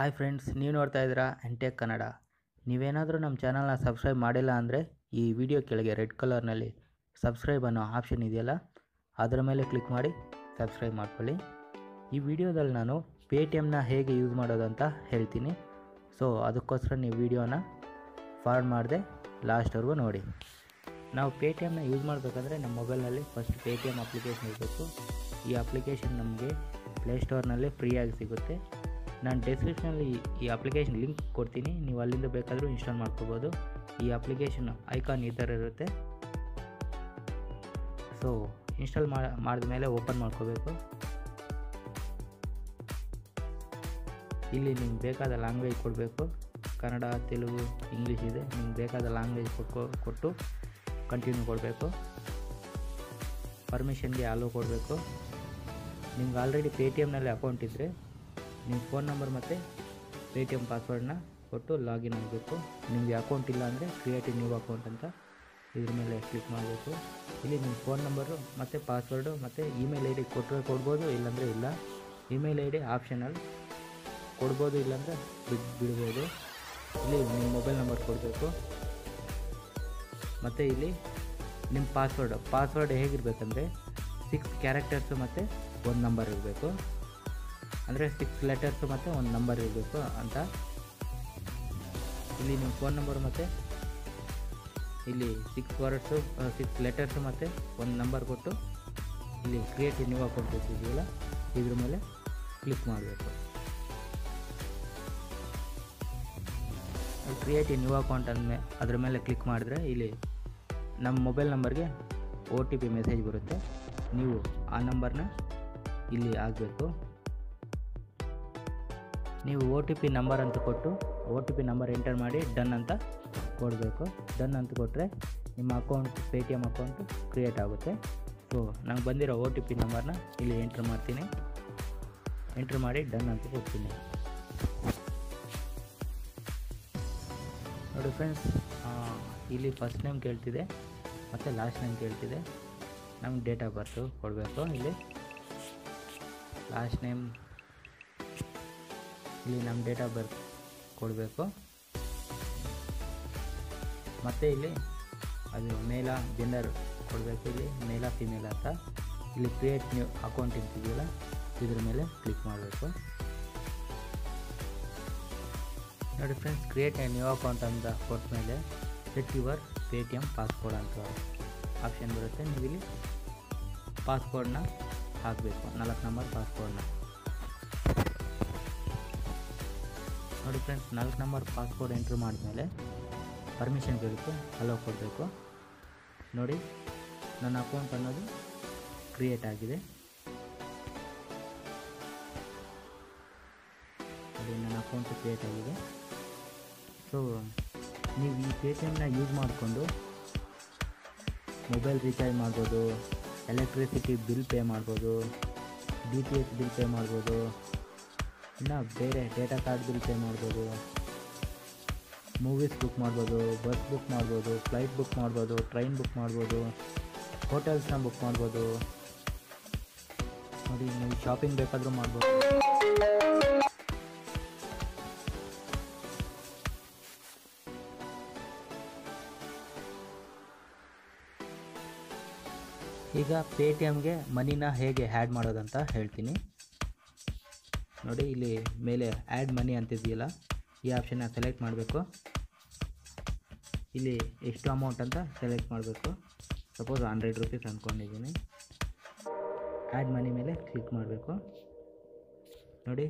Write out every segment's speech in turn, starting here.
Hi friends, ನೀವು ನೋಡ್ತಾ ಇದ್ದೀರಾ ಎಂಟೆಕ್ ಕನ್ನಡ. ನೀವೇನಾದರೂ ನಮ್ಮ ಚಾನಲ್ನ ಸಬ್ಸ್ಕ್ರೈಬ್ ಮಾಡಿಲ್ಲ ಅಂದರೆ ಈ ವಿಡಿಯೋ ಕೆಳಗೆ ರೆಡ್ ಕಲರ್ನಲ್ಲಿ ಸಬ್ಸ್ಕ್ರೈಬ್ ಅನ್ನೋ ಆಪ್ಷನ್ ಇದೆಯಲ್ಲ, ಅದರ ಮೇಲೆ ಕ್ಲಿಕ್ ಮಾಡಿ ಸಬ್ಸ್ಕ್ರೈಬ್ ಮಾಡ್ಕೊಳ್ಳಿ. ಈ ವಿಡಿಯೋದಲ್ಲಿ ನಾನು ಪೇ ಟಿ ಎಮ್ನ ಹೇಗೆ ಯೂಸ್ ಮಾಡೋದು ಅಂತ ಹೇಳ್ತೀನಿ. ಸೊ, ಅದಕ್ಕೋಸ್ಕರ ನೀವು ವಿಡಿಯೋನ ಫಾರ್ವರ್ಡ್ ಮಾಡಿದೆ ಲಾಸ್ಟ್ವರೆಗೂ ನೋಡಿ. ನಾವು ಪೇ ಟಿ ಎಮ್ನ ಯೂಸ್ ಮಾಡಬೇಕಂದ್ರೆ ನಮ್ಮ ಮೊಬೈಲ್ನಲ್ಲಿ first Paytm application ಇರಬೇಕು. ಈ ಅಪ್ಲಿಕೇಶನ್ ನಮಗೆ ಪ್ಲೇಸ್ಟೋರ್ನಲ್ಲಿ ಫ್ರೀಯಾಗಿ ಸಿಗುತ್ತೆ. ನಾನು ಡಿಸ್ಕ್ರಿಪ್ಷನಲ್ಲಿ ಈ ಅಪ್ಲಿಕೇಶನ್ ಲಿಂಕ್ ಕೊಡ್ತೀನಿ. ನೀವು ಅಲ್ಲಿಂದ ಬೇಕಾದರೂ ಇನ್ಸ್ಟಾಲ್ ಮಾಡ್ಕೋಬೋದು. ಈ ಅಪ್ಲಿಕೇಶನ್ ಐಕಾನ್ ಈ ಥರ ಇರುತ್ತೆ. ಸೊ ಇನ್ಸ್ಟಾಲ್ ಮಾಡಿದ ಮೇಲೆ ಓಪನ್ ಮಾಡ್ಕೋಬೇಕು. ಇಲ್ಲಿ ನಿಮ್ಗೆ ಬೇಕಾದ ಲ್ಯಾಂಗ್ವೇಜ್ ಕೊಡಬೇಕು. ಕನ್ನಡ, ತೆಲುಗು ಇಂಗ್ಲೀಷ್ ಇದೆ. ನಿಮ್ಗೆ ಬೇಕಾದ ಲ್ಯಾಂಗ್ವೇಜ್ ಕೊಟ್ಕೊ ಕೊಟ್ಟು ಕಂಟಿನ್ಯೂ ಕೊಡಬೇಕು. ಪರ್ಮಿಷನ್ಗೆ ಅಲೋ ಕೊಡಬೇಕು. ನಿಮ್ಗೆ ಆಲ್ರೆಡಿ ಪೇ ಟಿ ಎಮ್ನಲ್ಲಿ ಅಕೌಂಟ್ ಇದ್ದರೆ ನಿಮ್ಮ ಫೋನ್ ನಂಬರ್ ಮತ್ತು ಪೇ ಟಿ ಎಂ ಪಾಸ್ವರ್ಡನ್ನ ಕೊಟ್ಟು ಲಾಗಿನ್ ಆಗಬೇಕು ನಿಮಗೆ ಅಕೌಂಟ್ ಇಲ್ಲ ಅಂದರೆ ಕ್ರಿಯೇಟ್ ನ್ಯೂ ಅಕೌಂಟ್ ಅಂತ ಇದ್ರ ಮೇಲೆ ಕ್ಲಿಕ್ ಮಾಡಬೇಕು. ಇಲ್ಲಿ ನಿಮ್ಮ ಫೋನ್ ನಂಬರು ಮತ್ತು ಪಾಸ್ವರ್ಡು ಮತ್ತು ಇಮೇಲ್ ಐ ಡಿ ಕೊಟ್ಟರೆ ಕೊಡ್ಬೋದು, ಇಲ್ಲಾಂದರೆ ಇಲ್ಲ. ಇಮೇಲ್ ಐ ಡಿ ಆಪ್ಷನಲ್ ಕೊಡ್ಬೋದು, ಇಲ್ಲಾಂದರೆ ಬಿಟ್ಟು ಬಿಡ್ಬೋದು. ಇಲ್ಲಿ ನಿಮ್ಮ ಮೊಬೈಲ್ ನಂಬರ್ ಕೊಡಬೇಕು. ಮತ್ತು ಇಲ್ಲಿ ನಿಮ್ಮ ಪಾಸ್ವರ್ಡ್ ಪಾಸ್ವರ್ಡ್ ಹೇಗಿರಬೇಕಂದ್ರೆ ಸಿಕ್ಸ್ ಕ್ಯಾರೆಕ್ಟರ್ಸು ಮತ್ತು ಒಂದು ನಂಬರ್ ಇರಬೇಕು. ಅಂದರೆ ಸಿಕ್ಸ್ ಲೆಟರ್ಸು ಮತ್ತು ಒಂದು ನಂಬರ್ ಇರಬೇಕು ಅಂತ. ಇಲ್ಲಿ ನಿಮ್ಮ ಫೋನ್ ನಂಬರ್ ಮತ್ತು ಇಲ್ಲಿ ಸಿಕ್ಸ್ ವರ್ಡ್ಸು ಸಿಕ್ಸ್ ಲೆಟರ್ಸು ಮತ್ತು ಒಂದು ನಂಬರ್ ಕೊಟ್ಟು ಇಲ್ಲಿ ಕ್ರಿಯೇಟ್ ನ್ಯೂ ಅಕೌಂಟ್ ಇದೆಯಲ್ಲ ಇದ್ರ ಮೇಲೆ ಕ್ಲಿಕ್ ಮಾಡಬೇಕು. ಕ್ರಿಯೇಟ್ ನ್ಯೂ ಅಕೌಂಟ್ ಅಂದಮೇ ಅದ್ರ ಮೇಲೆ ಕ್ಲಿಕ್ ಮಾಡಿದ್ರೆ ಇಲ್ಲಿ ನಮ್ಮ ಮೊಬೈಲ್ ನಂಬರ್ಗೆ ಒ ಟಿ ಪಿ ಮೆಸೇಜ್ ಬರುತ್ತೆ. ನೀವು ಆ ನಂಬರ್ನ ಇಲ್ಲಿ ಆಗಬೇಕು ನೀವು ಒ ಟಿ ಪಿ ನಂಬರ್ ಅಂತ ಕೊಟ್ಟು O T P number enter ಮಾಡಿ ಡನ್ ಅಂತ ಕೊಡಬೇಕು. ಡನ್ ಅಂತ ಕೊಟ್ಟರೆ ನಿಮ್ಮ account Paytm account create ಆಗುತ್ತೆ. ಸೊ ನಂಗೆ ಬಂದಿರೋ ಒ ಟಿ ಪಿ ನಂಬರ್ನ ಇಲ್ಲಿ ಎಂಟ್ರ್ ಮಾಡ್ತೀನಿ. ಎಂಟ್ರ್ ಮಾಡಿ ಡನ್ ಅಂತ ಕೊಡ್ತೀನಿ. ನೋಡಿ ಫ್ರೆಂಡ್ಸ್ ಇಲ್ಲಿ ಫಸ್ಟ್ ನೇಮ್ ಕೇಳ್ತಿದೆ, ಮತ್ತು ಲಾಸ್ಟ್ ನೇಮ್ ಕೇಳ್ತಿದೆ. ನಮ್ಗೆ ಡೇಟ್ ಆಫ್ ಬರ್ತು ಕೊಡಬೇಕು ಇಲ್ಲಿ. ಲಾಸ್ಟ್ ನೇಮ್ ಇಲ್ಲಿ ನಮ್ಮ ಡೇಟ್ ಆಫ್ ಬರ್ತ್ ಕೊಡಬೇಕು. ಮತ್ತು ಇಲ್ಲಿ ಅದು ಮೇಲ ಜೆಂಡರ್ ಕೊಡಬೇಕು ಇಲ್ಲಿ ಮೇಲ ಫಿಮೇಲ್ ಅಂತ. ಇಲ್ಲಿ ಕ್ರಿಯೇಟ್ ನ್ಯೂ ಅಕೌಂಟ್ ಇರ್ತಿದೆಯಲ್ಲ, ಇದ್ರ ಮೇಲೆ ಕ್ಲಿಕ್ ಮಾಡಬೇಕು. ನೋಡಿ friends create and new account ಅಂತ ಕೊಟ್ಟ ಮೇಲೆ set your Paytm passcode ಅಂತ ಆಪ್ಷನ್ ಬರುತ್ತೆ. ನೀವು ಇಲ್ಲಿ ಪಾಸ್ಪೋರ್ಟ್ನ ಹಾಕಬೇಕು, ನಾಲ್ಕು ನಂಬರ್ ಪಾಸ್ಕೋಡ್ನ ನೋಡಿ ಫ್ರೆಂಡ್ಸ್ ನಾಲ್ಕು ನಂಬರ್ ಪಾಸ್ವರ್ಡ್ ಎಂಟ್ರ್ ಮಾಡಿದ್ಮೇಲೆ ಪರ್ಮಿಷನ್ ಕೇಳುತ್ತೆ ಅಲೋ ಕೊಡಬೇಕು. ನೋಡಿ, ನನ್ನ ಅಕೌಂಟ್ ಅನ್ನೋದು ಕ್ರಿಯೇಟ್ ಆಗಿದೆ. ನೋಡಿ, ನನ್ನ ಅಕೌಂಟ್ ಕ್ರಿಯೇಟ್ ಆಗಿದೆ. ಸೊ ನೀವು ಈ ಪೇ ಟಿ ಎಮ್ನ ಯೂಸ್ ಮಾಡಿಕೊಂಡು ಮೊಬೈಲ್ ರೀಚಾರ್ಜ್ ಮಾಡ್ಬೋದು ಎಲೆಕ್ಟ್ರಿಸಿಟಿ ಬಿಲ್ ಪೇ ಮಾಡ್ಬೋದು D T H bill pay ಮಾಡ್ಬೋದು ಇನ್ನು ಬೇರೆ ಡೇಟಾ ಕಾರ್ಡ್ ಬಿಲ್ ಪೇ ಮಾಡ್ಬೋದು ಮೂವೀಸ್ ಬುಕ್ ಮಾಡ್ಬೋದು ಬಸ್ ಬುಕ್ ಮಾಡ್ಬೋದು ಫ್ಲೈಟ್ ಬುಕ್ ಮಾಡ್ಬೋದು ಟ್ರೈನ್ ಬುಕ್ ಮಾಡ್ಬೋದು ಹೋಟೆಲ್ಸ್ನ ಬುಕ್ ಮಾಡ್ಬೋದು. ನೋಡಿ, ನೀವು ಶಾಪಿಂಗ್ ಬೇಕಾದರೂ ಮಾಡ್ಬೋದು. ಈಗ ಪೇ ಟಿ ಎಮ್ಗೆ ಮನಿನ ಹೇಗೆ ಆ್ಯಡ್ ಮಾಡೋದಂತ ಹೇಳ್ತೀನಿ. ನೋಡಿ, ಇಲ್ಲಿ ಮೇಲೆ ಆ್ಯಡ್ ಮನಿ ಅಂತಿದೆಯಲ್ಲ, ಈ ಆಪ್ಷನ್ನ ಸೆಲೆಕ್ಟ್ ಮಾಡಬೇಕು. ಇಲ್ಲಿ ಎಷ್ಟು ಅಮೌಂಟ್ ಅಂತ ಸೆಲೆಕ್ಟ್ ಮಾಡಬೇಕು. ಸಪೋಸ್ ಹಂಡ್ರೆಡ್ ರುಪೀಸ್ ಅಂದ್ಕೊಂಡಿದ್ದೀನಿ ಆ್ಯಡ್ ಮನಿ ಮೇಲೆ ಕ್ಲಿಕ್ ಮಾಡಬೇಕು. ನೋಡಿ.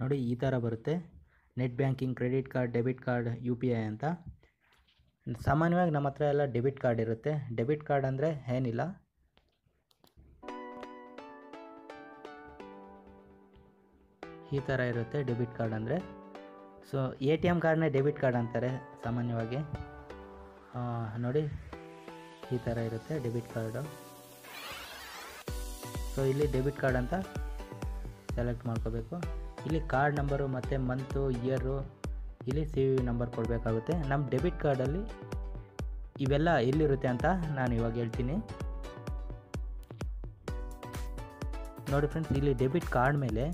ನೋಡಿ, ಈ ಥರ ಬರುತ್ತೆ. Net banking credit card debit card U P I ಅಂತ. ಸಾಮಾನ್ಯವಾಗಿ ನಮ್ಮ ಹತ್ರ ಎಲ್ಲ ಡೆಬಿಟ್ ಕಾರ್ಡ್ ಇರುತ್ತೆ. ಡೆಬಿಟ್ ಕಾರ್ಡ್ ಅಂದರೆ ಏನಿಲ್ಲ. ಈ ಥರ ಇರುತ್ತೆ ಡೆಬಿಟ್ ಕಾರ್ಡ್ ಅಂದರೆ. ಸೊ, ಎ ಟಿ ಎಂ ಕಾರ್ಡ್ನೇ ಡೆಬಿಟ್ ಕಾರ್ಡ್ ಅಂತಾರೆ ಸಾಮಾನ್ಯವಾಗಿ. ನೋಡಿ, ಈ ಥರ ಇರುತ್ತೆ ಡೆಬಿಟ್ ಕಾರ್ಡು. ಸೊ, ಇಲ್ಲಿ ಡೆಬಿಟ್ ಕಾರ್ಡ್ ಅಂತ ಸೆಲೆಕ್ಟ್ ಮಾಡ್ಕೋಬೇಕು. ಇಲ್ಲಿ ಕಾರ್ಡ್ ನಂಬರು ಮತ್ತು ಮಂತು, ಇಯರು, ಇಲ್ಲಿ ಸಿ ವಿ ನಂಬರ್ ಕೊಡಬೇಕಾಗುತ್ತೆ. ನಮ್ಮ ಡೆಬಿಟ್ ಕಾರ್ಡಲ್ಲಿ ಇವೆಲ್ಲ ಎಲ್ಲಿರುತ್ತೆ ಅಂತ ನಾನು ಇವಾಗ ಹೇಳ್ತೀನಿ. ನೋಡಿ ಫ್ರೆಂಡ್ಸ್, ಇಲ್ಲಿ ಡೆಬಿಟ್ ಕಾರ್ಡ್ ಮೇಲೆ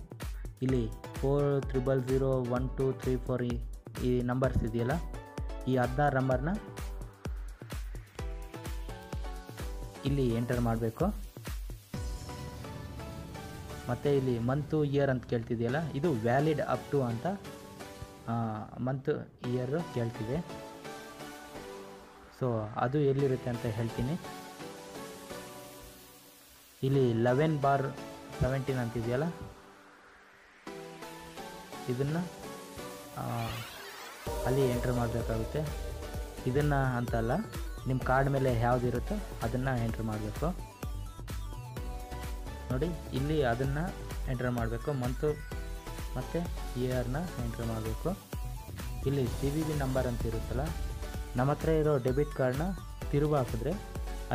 ಇಲ್ಲಿ four triple zero one two three four ಈ ನಂಬರ್ಸ್ ಇದೆಯಲ್ಲ? ಈ ಹದಿನಾರು ನಂಬರ್ನ ಇಲ್ಲಿ ಎಂಟರ್ ಮಾಡಬೇಕು. ಮತ್ತು ಇಲ್ಲಿ ಮಂತು ಇಯರ್ ಅಂತ ಕೇಳ್ತಿದೆಯಲ್ಲ? ಇದು ವ್ಯಾಲಿಡ್ ಅಪ್ ಟು ಅಂತ ಮಂತ್ ಇಯರ್ ಕೇಳ್ತಿದೆ. ಸೊ ಅದು ಎಲ್ಲಿರುತ್ತೆ ಅಂತ ಹೇಳ್ತೀನಿ. ಇಲ್ಲಿ ಲೆವೆನ್ ಬಾರ್ ಸೆವೆಂಟೀನ್ ಅಂತಿದೆಯಲ್ಲ? ಇದನ್ನು ಅಲ್ಲಿ ಎಂಟ್ರ್ ಮಾಡಬೇಕಾಗುತ್ತೆ. ಇದನ್ನು ಅಂತಲ್ಲ ನಿಮ್ಮ ಕಾರ್ಡ್ ಮೇಲೆ ಯಾವುದಿರುತ್ತೋ ಅದನ್ನು ಎಂಟ್ರ್ ಮಾಡಬೇಕು. ನೋಡಿ, ಇಲ್ಲಿ ಅದನ್ನು ಎಂಟ್ರ್ ಮಾಡಬೇಕು. ಮಂತು ಮತ್ತು ಇಯರ್ನ ಎಂಟ್ರ್ ಮಾಡಬೇಕು. ಇಲ್ಲಿ ಸಿ ವಿ ವಿ ನಂಬರ್ ಅಂತ ಇರುತ್ತಲ್ಲ, ನಮ್ಮ ಹತ್ರ ಇರೋ ಡೆಬಿಟ್ ಕಾರ್ಡ್ನ ತಿರುವು ಹಾಕಿದ್ರೆ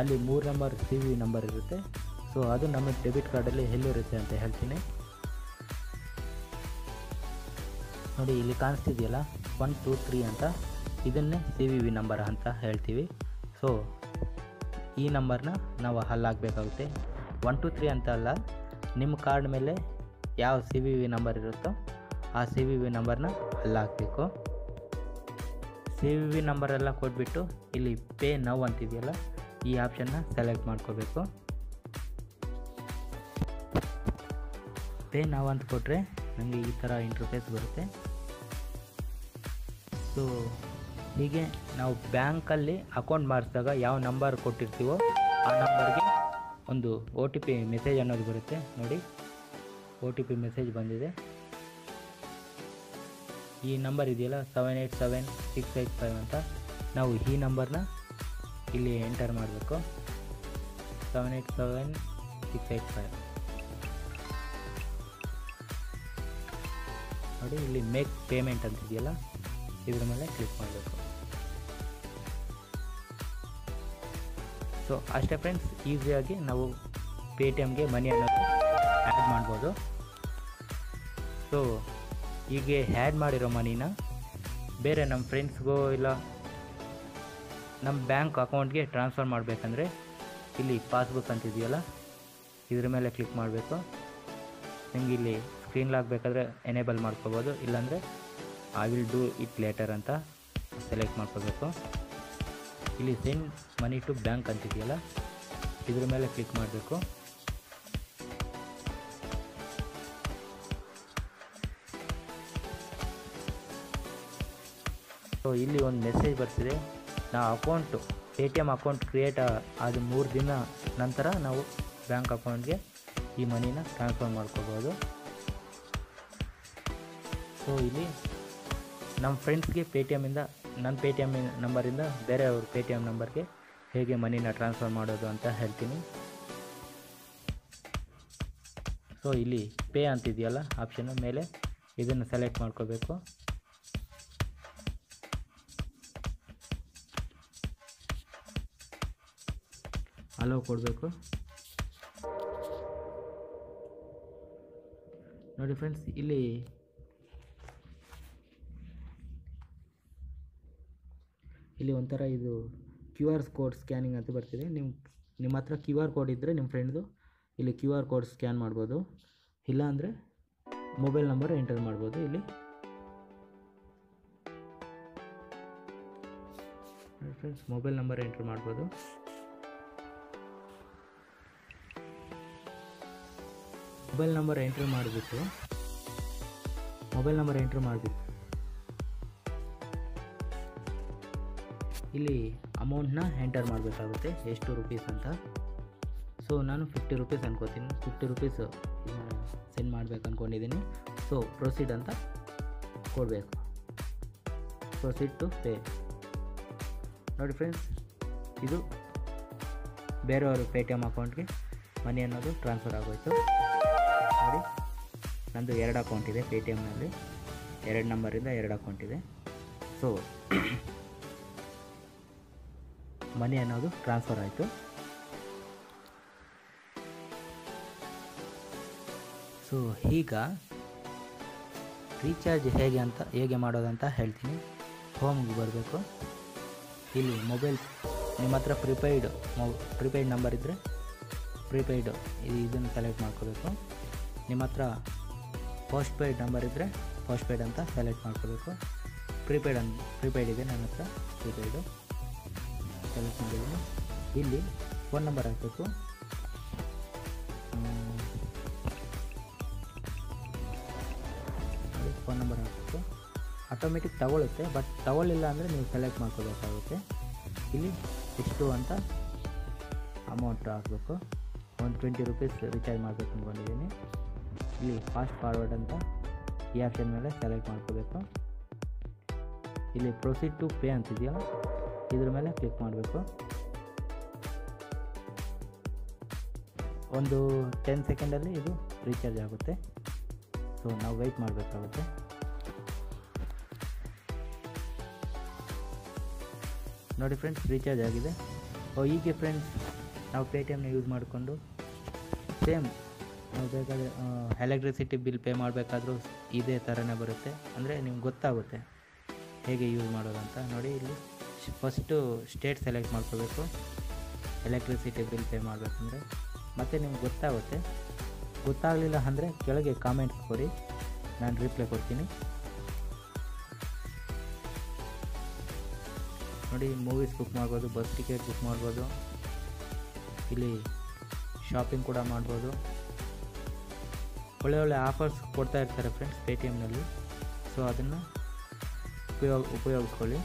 ಅಲ್ಲಿ ಮೂರು ನಂಬರ್ ಸಿ ವಿ ನಂಬರ್ ಇರುತ್ತೆ. ಸೊ ಅದು ನಮ್ಮ ಡೆಬಿಟ್ ಕಾರ್ಡಲ್ಲಿ ಎಲ್ಲಿರುತ್ತೆ ಅಂತ ಹೇಳ್ತೀನಿ. ನೋಡಿ, ಇಲ್ಲಿ ಕಾಣಿಸ್ತಿದೆಯಲ್ಲ? ಒನ್ ಟೂ ತ್ರೀ ಅಂತ. ಇದನ್ನೇ ಸಿ ವಿ ವಿ ನಂಬರ್ ಅಂತ ಹೇಳ್ತೀವಿ. ಸೊ ಈ ನಂಬರ್ನ ನಾವು ಹಲ್ಲಾಗಬೇಕಾಗುತ್ತೆ ಒನ್ ಟು ತ್ರೀ ಅಂತ ಅಲ್ಲ. ನಿಮ್ಮ ಕಾರ್ಡ್ ಮೇಲೆ ಯಾವ ಸಿ ವಿ ವಿ ನಂಬರ್ ಇರುತ್ತೋ ಆ ಸಿ ವಿ ವಿ ನಂಬರ್ನ ಹಲ್ಲಾಕಬೇಕು ಸಿ ವಿ ವಿ ನಂಬರೆಲ್ಲ ಕೊಟ್ಬಿಟ್ಟು ಇಲ್ಲಿ ಪೇ ನೌ ಅಂತಿದೆಯಲ್ಲ, ಈ ಆಪ್ಷನ್ನ ಸೆಲೆಕ್ಟ್ ಮಾಡ್ಕೋಬೇಕು. ಪೇ ನೌ ಅಂತ ಕೊಟ್ಟರೆ ನಮಗೆ ಈ ಥರ ಇಂಟರ್ಫೇಸ್ ಬರುತ್ತೆ. ಸೊ ಹೀಗೆ ನಾವು ಬ್ಯಾಂಕಲ್ಲಿ ಅಕೌಂಟ್ ಮಾಡಿಸಿದಾಗ ಯಾವ ನಂಬರ್ ಕೊಟ್ಟಿರ್ತೀವೋ ಆ ನಂಬರ್ಗೆ ಒಂದು ಒ ಟಿ ಪಿ ಮೆಸೇಜ್ ಅನ್ನೋದು ಬರುತ್ತೆ. ನೋಡಿ ಒ ಟಿ ಪಿ ಮೆಸೇಜ್ ಬಂದಿದೆ. ಈ ನಂಬರ್ ಇದೆಯಲ್ಲ seven eight seven six eight five ಅಂತ. ನಾವು ಈ ನಂಬರ್ನ ಇಲ್ಲಿ ಎಂಟರ್ ಮಾಡಬೇಕು. Seven eight seven six eight five ನೋಡಿ ಇಲ್ಲಿ ಮೇಕ್ ಪೇಮೆಂಟ್ ಅಂತಿದೆಯಲ್ಲ ಇದ್ರ ಮೇಲೆ ಕ್ಲಿಕ್ ಮಾಡಬೇಕು. ಸೊ ಅಷ್ಟೇ ಫ್ರೆಂಡ್ಸ್ ಈಸಿಯಾಗಿ ನಾವು ಪೇ ಟಿ ಎಮ್ಗೆ ಮನಿ ಅನ್ನೋದು ಆ್ಯಡ್ ಮಾಡ್ಬೋದು. ಸೊ ಹೀಗೆ ಆ್ಯಡ್ ಮಾಡಿರೋ ಮನಿನ ಬೇರೆ ನಮ್ಮ ಫ್ರೆಂಡ್ಸ್ಗೋ ಇಲ್ಲ ನಮ್ಮ ಬ್ಯಾಂಕ್ ಅಕೌಂಟ್ಗೆ ಟ್ರಾನ್ಸ್ಫರ್ ಮಾಡಬೇಕಂದ್ರೆ ಇಲ್ಲಿ ಪಾಸ್ಬುಕ್ ಅಂತಿದೆಯಲ್ಲ ಇದ್ರ ಮೇಲೆ ಕ್ಲಿಕ್ ಮಾಡಬೇಕು. ನಿಮಗಿಲ್ಲಿ ಸ್ಕ್ರೀನ್ ಲಾಕ್ ಬೇಕಾದರೆ ಎನೇಬಲ್ ಮಾಡ್ಕೋಬೋದು. ಇಲ್ಲಾಂದರೆ I will do it later ಅಂತ ಸೆಲೆಕ್ಟ್ ಮಾಡ್ಕೋಬೇಕು. ಇಲ್ಲಿ ಸೆಂಡ್ ಮನಿ ಟು ಬ್ಯಾಂಕ್ ಅಂತಿದೆಯಲ್ಲ, ಇದ್ರ ಮೇಲೆ ಕ್ಲಿಕ್ ಮಾಡಬೇಕು. ಸೊ ಇಲ್ಲಿ ಒಂದು ಮೆಸೇಜ್ ಬರ್ತಿದೆ. ನಾವು account Paytm account create ಆದ ಮೂರು ದಿನ ನಂತರ ನಾವು ಬ್ಯಾಂಕ್ ಅಕೌಂಟ್ಗೆ ಈ ಮನಿನ ಟ್ರಾನ್ಸ್ಫರ್ ಮಾಡ್ಕೋಬೋದು. ಸೊ ಇಲ್ಲಿ ನಮ್ಮ ಫ್ರೆಂಡ್ಸ್ಗೆ ಪೇ ಟಿ ಎಮ್ಮಿಂದ ನನ್ನ ಪೇ ಟಿ ಎಂ ನಂಬರಿಂದ ಬೇರೆಯವ್ರ ಪೇ ಟಿ ಎಂ ನಂಬರ್ಗೆ ಹೇಗೆ ಮನಿನ ಟ್ರಾನ್ಸ್ಫರ್ ಮಾಡೋದು ಅಂತ ಹೇಳ್ತೀನಿ. ಸೊ ಇಲ್ಲಿ ಪೇ ಅಂತಿದೆಯಲ್ಲ ಆಪ್ಷನ್ ಮೇಲೆ ಇದನ್ನು ಸೆಲೆಕ್ಟ್ ಮಾಡ್ಕೋಬೇಕು. ಅಲೋ ಕೊಡಬೇಕು. ನೋಡಿ ಫ್ರೆಂಡ್ಸ್ ಇಲ್ಲಿ ಇಲ್ಲಿ ಒಂಥರ ಇದು ಕ್ಯೂ ಆರ್ ಕೋಡ್ ಸ್ಕ್ಯಾನಿಂಗ್ ಅಂತ ಬರ್ತಿದೆ. ನಿಮ್ಮ ನಿಮ್ಮ ಹತ್ರ ಕ್ಯೂ ಆರ್ ಕೋಡ್ ಇದ್ದರೆ ನಿಮ್ಮ ಫ್ರೆಂಡ್ದು ಇಲ್ಲಿ ಕ್ಯೂ ಆರ್ ಕೋಡ್ ಸ್ಕ್ಯಾನ್ ಮಾಡ್ಬೋದು. ಇಲ್ಲ ಅಂದರೆ ಮೊಬೈಲ್ ನಂಬರ್ ಎಂಟರ್ ಮಾಡ್ಬೋದು ಇಲ್ಲಿ. ಫ್ರೆಂಡ್ಸ್ ಮೊಬೈಲ್ ನಂಬರ್ ಎಂಟರ್ ಮಾಡ್ಬೋದು. ಮೊಬೈಲ್ ನಂಬರ್ ಎಂಟ್ರ್ ಮಾಡಿಬಿಟ್ಟು, ಮೊಬೈಲ್ ನಂಬರ್ ಎಂಟ್ರ್ ಮಾಡಿಬಿಟ್ಟು. ಇಲ್ಲಿ ಅಮೌಂಟ್ನ ಎಂಟರ್ ಮಾಡಬೇಕಾಗುತ್ತೆ. ಎಷ್ಟು ರುಪೀಸ್ ಅಂತ. ಸೊ ನಾನು ಫಿಫ್ಟಿ ರುಪೀಸ್ ಅನ್ಕೋತೀನಿ. ಫಿಫ್ಟಿ ರುಪೀಸ್ ಸೆಂಡ್ ಮಾಡಬೇಕು ಅಂದ್ಕೊಂಡಿದ್ದೀನಿ ಸೊ ಪ್ರೊಸೀಡ್ ಅಂತ ಕೊಡಬೇಕು. ಪ್ರೊಸೀಡ್ ಟು ಪೇ ನೋಡಿ ಫ್ರೆಂಡ್ಸ್ ಇದು ಬೇರೆಯವರು ಪೇ ಟಿ ಎಂ ಅಕೌಂಟ್ಗೆ ಮನಿ ಅನ್ನೋದು ಟ್ರಾನ್ಸ್ಫರ್ ಆಗೋಯಿತು. ನೋಡಿ, ನಂದು ಎರಡು ಅಕೌಂಟ್ ಇದೆ ಪೇ ಟಿ ಎಮ್ನಲ್ಲಿ ಎರಡು ನಂಬರಿಂದ ಎರಡು ಅಕೌಂಟ್ ಇದೆ. ಸೊ ಮನಿ ಅನ್ನೋದು ಟ್ರಾನ್ಸ್ಫರ್ ಆಯಿತು. ಸೊ ಈಗ ರೀಚಾರ್ಜ್ ಹೇಗೆ ಅಂತ, ಹೇಗೆ ಮಾಡೋದಂತ ಹೇಳ್ತೀನಿ. ಹೋಮ್ಗೆ ಬರಬೇಕು. ಇಲ್ಲಿ ಮೊಬೈಲ್ ನಿಮ್ಮ ಹತ್ರ ಪ್ರಿಪೇಯ್ಡ್ ಮೊ ಪ್ರಿಪೇಯ್ಡ್ ನಂಬರ್ ಇದ್ದರೆ ಪ್ರಿಪೇಯ್ಡ್ ಇದನ್ನು ಸೆಲೆಕ್ಟ್ ಮಾಡ್ಕೋಬೇಕು. ನಿಮ್ಮ ಹತ್ರ ಪೋಸ್ಟ್ ಪೇಯ್ಡ್ ನಂಬರ್ ಇದ್ದರೆ ಪೋಸ್ಟ್ ಪೇಯ್ಡ್ ಅಂತ ಸೆಲೆಕ್ಟ್ ಮಾಡ್ಕೋಬೇಕು. ಪ್ರಿಪೇಯ್ಡ್ ಅನ್ ಪ್ರಿಪೇಯ್ಡ್ ಇದೆ ನನ್ನ ಹತ್ರ ಪ್ರೀಪೇಯ್ಡು ಸೆಲೆಕ್ಟ್ ಮಾಡಿದ್ದೀನಿ ಇಲ್ಲಿ ಫೋನ್ ನಂಬರ್ ಹಾಕಬೇಕು. ಫೋನ್ ನಂಬರ್ ಹಾಕಬೇಕು. ಆಟೋಮೆಟಿಕ್ ತಗೊಳುತ್ತೆ ಬಟ್ ತಗೊಳ್ಳಿಲ್ಲ ಅಂದರೆ ನೀವು ಸೆಲೆಕ್ಟ್ ಮಾಡ್ಕೋಬೇಕಾಗುತ್ತೆ. ಇಲ್ಲಿ ಎಷ್ಟು ಅಂತ ಅಮೌಂಟ್ ಹಾಕಬೇಕು. ಒಂದು ಟ್ವೆಂಟಿ ರುಪೀಸ್ ರಿಚಾರ್ಜ್ ಮಾಡಬೇಕು ಅಂದ್ಕೊಂಡಿದ್ದೀನಿ. ಇಲ್ಲಿ ಫಾಸ್ಟ್ ಫಾರ್ವರ್ಡ್ ಅಂತ ಈ ಆಪ್ಷನ್ ಮೇಲೆ ಸೆಲೆಕ್ಟ್ ಮಾಡ್ಕೋಬೇಕು. ಇಲ್ಲಿ ಪ್ರೊಸೀಡ್ ಟು ಪೇ ಅಂತಿದೆಯಲ್ಲ? ಇದ್ರ ಮೇಲೆ ಕ್ಲಿಕ್ ಮಾಡಬೇಕು. ಒಂದು ಟೆನ್ ಸೆಕೆಂಡಲ್ಲಿ ಇದು ರೀಚಾರ್ಜ್ ಆಗುತ್ತೆ. ಸೊ ನಾವು ವೆಯ್ಟ್ ಮಾಡಬೇಕಾಗುತ್ತೆ. ನೋಡಿ ಫ್ರೆಂಡ್ಸ್ ರೀಚಾರ್ಜ್ ಆಗಿದೆ. ಓ ಹೀಗೆ ಫ್ರೆಂಡ್ಸ್ ನಾವು ಪೇ ಟಿ ಎಮ್ನ ಯೂಸ್ ಮಾಡಿಕೊಂಡು ಸೇಮ್ ನಾವು ಬೇಕಾದರೆ ಎಲೆಕ್ಟ್ರಿಸಿಟಿ ಬಿಲ್ ಪೇ ಮಾಡಬೇಕಾದ್ರೂ ಇದೇ ಥರನೇ ಬರುತ್ತೆ. ಅಂದರೆ ನಿಮ್ಗೆ ಗೊತ್ತಾಗುತ್ತೆ ಹೇಗೆ ಯೂಸ್ ಮಾಡೋದಂತ. ನೋಡಿ ಇಲ್ಲಿ. ಫಸ್ಟು ಸ್ಟೇಟ್ ಸೆಲೆಕ್ಟ್ ಮಾಡ್ಕೋಬೇಕು. ಎಲೆಕ್ಟ್ರಿಸಿಟಿ ಬಿಲ್ ಪೇ ಮಾಡಬೇಕಂದ್ರೆ. ಮತ್ತು ನಿಮ್ಗೆ ಗೊತ್ತಾಗುತ್ತೆ. ಗೊತ್ತಾಗಲಿಲ್ಲ ಅಂದರೆ ಕೆಳಗೆ ಕಾಮೆಂಟ್ಸ್ ಕೊಡಿ. ನಾನು ರಿಪ್ಲೈ ಕೊಡ್ತೀನಿ. ನೋಡಿ ಮೂವೀಸ್ ಬುಕ್ ಮಾಡ್ಬೋದು ಬಸ್ ಟಿಕೆಟ್ ಬುಕ್ ಮಾಡ್ಬೋದು. ಇಲ್ಲಿ ಶಾಪಿಂಗ್ ಕೂಡ ಮಾಡ್ಬೋದು. ಒಳ್ಳೆ ಒಳ್ಳೆ ಆಫರ್ಸ್ ಕೊಡ್ತಾ ಇರ್ತಾರೆ ಫ್ರೆಂಡ್ಸ್ ಪೇಟಿಎಮ್ನಲ್ಲಿ ಸೊ ಅದನ್ನು ಉಪಯೋಗ ಉಪಯೋಗಿಸ್ಕೊಳ್ಳಿ.